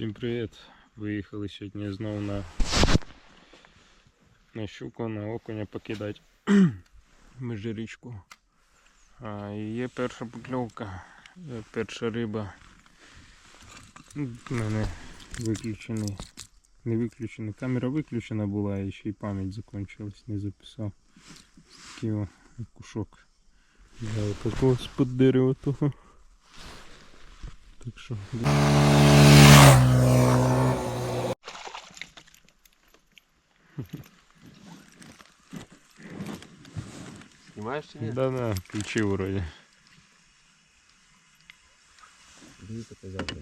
Всім привіт! Виїхали сьогодні знову на, на щуку, на окуня покидати межирічку. А, і є перша покльовка, перша риба. Ну, У мене виключений. Не виключена. Камера виключена була і ще й пам'ять закінчилась, не записав. Такий о, кушок. Я такого з-під дерева того. Так що. Знімаєш чи ні? Да-да, включив вроде. Дивіться, взяти.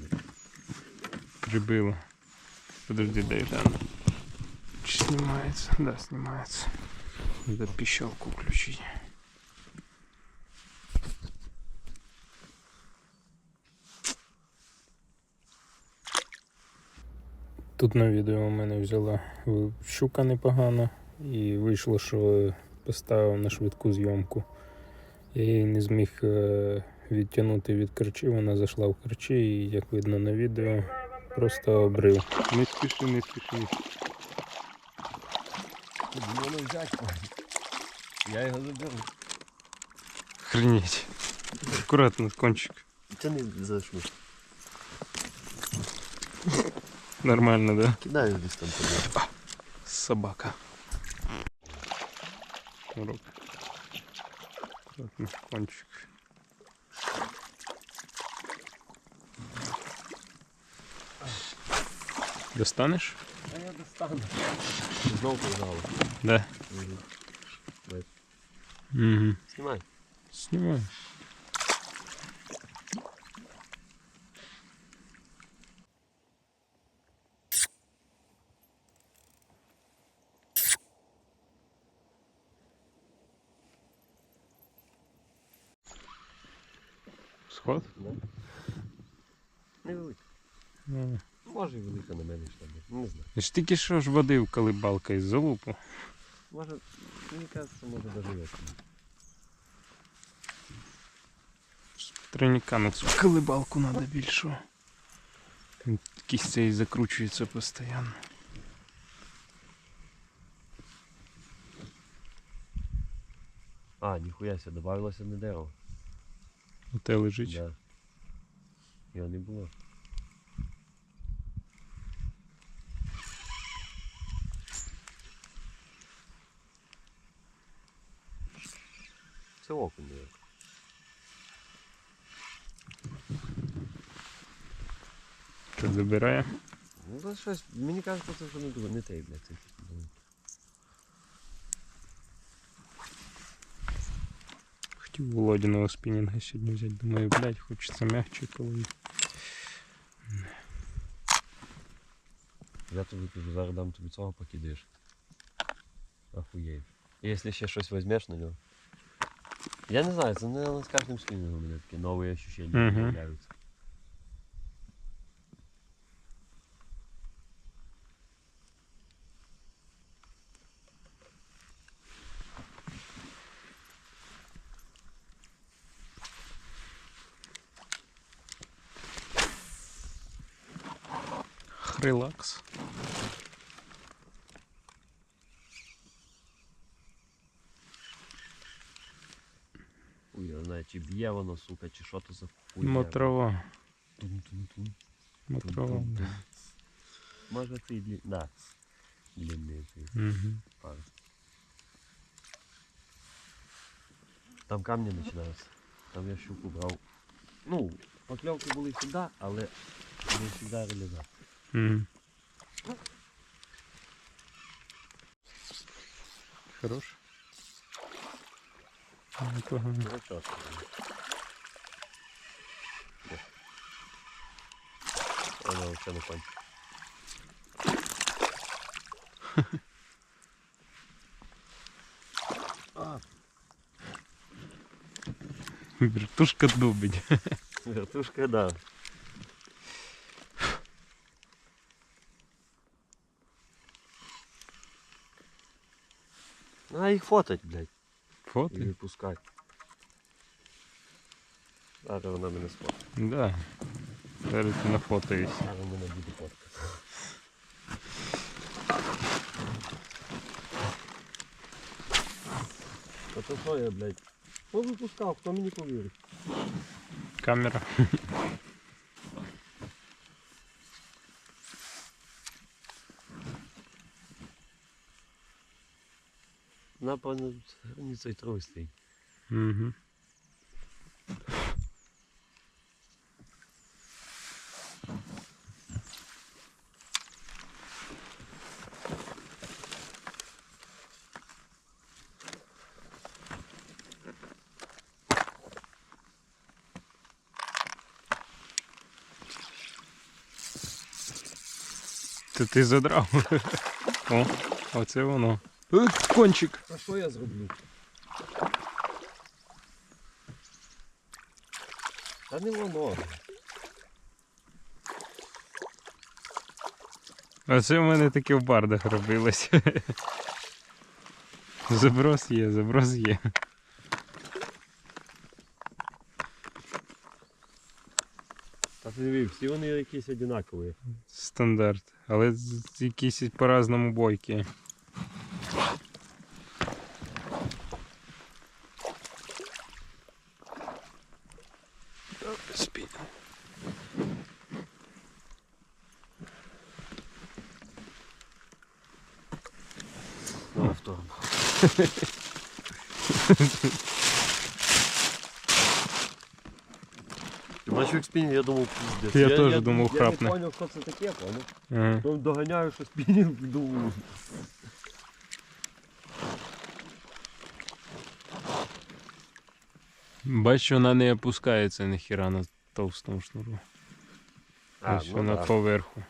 Прибило. Подожди, дай гляну. Чи снимается? Да, снимается. Надо пищалку включить. Тут на відео у мене взяла щука непогана і вийшло, що поставив на швидку зйомку. Я її не зміг е, відтягнути від корчі, вона зайшла в корчі і, як видно на відео, просто обрив. Не спіши, не спіши. Я його заберу. Охренеть. Аккуратно, кончик. Це не зайшло. Нормально, да? Кидаю десь там туди. Собака. Урок. Аккуратно, кончик. Достанеш? А я достану. Знову пожалуй. Да. Угу. Знімай. Снимай. Сход? Невелика. Може і велика на мене що Не знаю. Ж тільки що ж водив колибалка із залупу. Може, мені кажеться, може доживеться. Тройника на цю колибалку треба більшу. Кість цей закручується постійно. А, ніхуя себе, добавилося не дерево. Оте лежить. Да. Його не було. Це окунь, мабуть. Що забирає? Ну, це щось, мені кажеться, це вже не дуже, не те, блядь. Це, ну, Хотів Володіного спінінга сьогодні взяти. Думаю, блядь, хочеться м'ягче коли. Я тобі кажу, зараз дам тобі цього покидаєш. Охуєй. І якщо ще щось візьмеш на нього. Я не знаю, це не з кожним спінінгом у мене такі нові ощущення Мгм. з'являються. Релакс. Хуй, я знаю, чи б'є воно, сука, чи що то за хуйня. Мотрова. Тун-тун-тун. Мотрова. Тун-тун-тун. Може ти длі... Да. Длинний цей Угу. пар. Там камні починаються. Там я щуку брав. Ну, покльовки були завжди, але не завжди реаліза. Хорош. Непогано. Вона взагалі не. А, Вертушка дубить. вертушка, да. А їх фотать, блядь, і Фото? випускать. Зараз вона мене сфотить. Да. Зараз ти нафотаюся. Зараз у мене буде фотка. Та то що я, блядь? Хто випускав, хто мені повірить? Камера. Напевно, не цей трой стоїть. Угу. Ти задрав. О, оце воно. Е, Кончик. А що я зроблю? Та не воно. А це в мене таке в бардах робилось. Заброс є, заброс є. Та ти диви, всі вони якісь одинакові. Стандарт. Але якісь по-разному бойкі. Ти бачив як спінінг, я думав, піздець. Я теж думав, Я не зрозумів, що це таке, поняв? Ага. Потім доганяю, що спінінг думаю. Бачу, вона не опускається ніхіра на товстому шнуру. Ось ну вона да. поверху.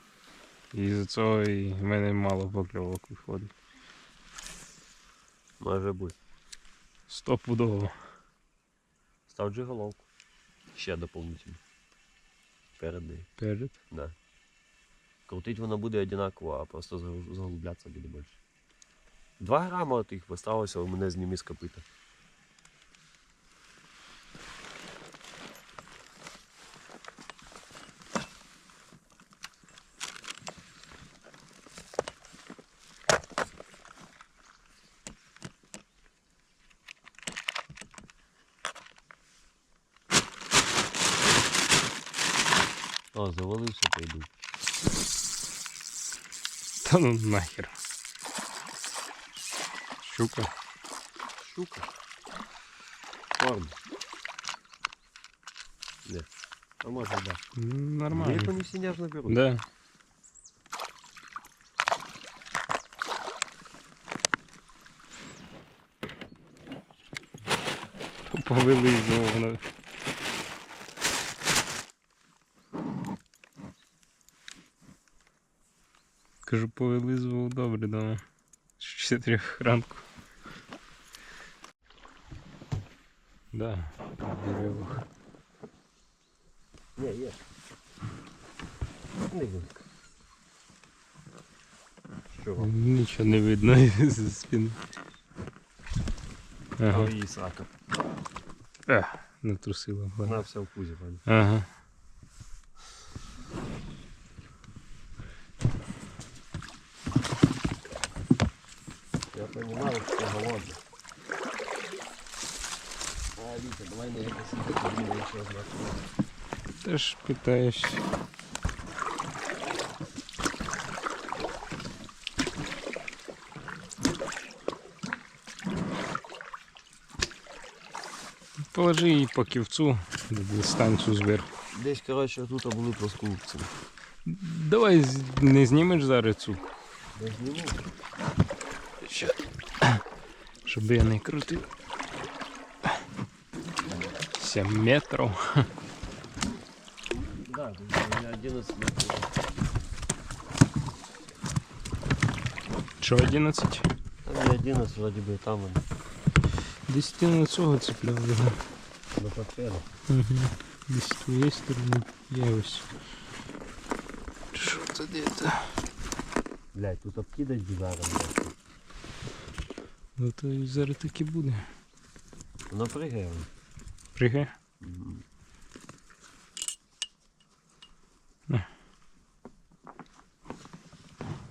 І з цього і в мене мало покльовок виходить. Може бути. Стопудово. Став джиголовку. Ще доповнительно. Перед нею. Перед. Да. Крутить воно буде одинаково, а просто заглублятися буде більше. Два грама тих висталося у мене зніми з копита. О, завалився, пойду. Та ну нахер. Щука. Щука. Форма. Нет. А може, да. М, Мне Нормально. вони всі няжно беруть. Да. Повилизував. Кажу, повилизував добре дома. З 4 ранку. Да, на деревах. Є. Не вилка. Що? Нічого не видно зі спини. Ага. Ага. її. Е, натрусила. Вона вся в пузі, пані. Ага. Теж питаєш. Положи її по ківцу, дистанцію зверху. Десь, коротше, тут були проскупці. Давай з- не знімеш зараз цю, Я зніму. Що? щоб я не крутив. 7 метрів. 11 метрів. Що 11? Там не 11, вроді би, там вони. Десь ти на цього цепляв його. На папері. Угу. Десь з твоєї сторони є ось. Що це де це? Блядь, тут обкидать зараз. Ну то і зараз так і буде. Воно пригає. Пригай. Мгм.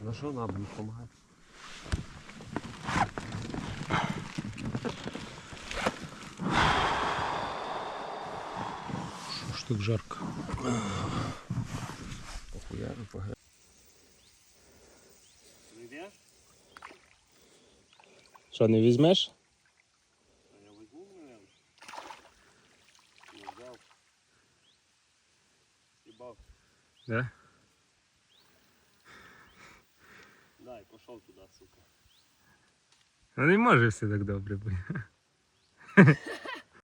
За що нам будуть допомагати? Що ж так жарко? Похуяру, похуяру. Що, не візьмеш? Я возьму, наверное. Не взял. Съебал. Да? Да, туди, сука. Ну не може все так добре бути.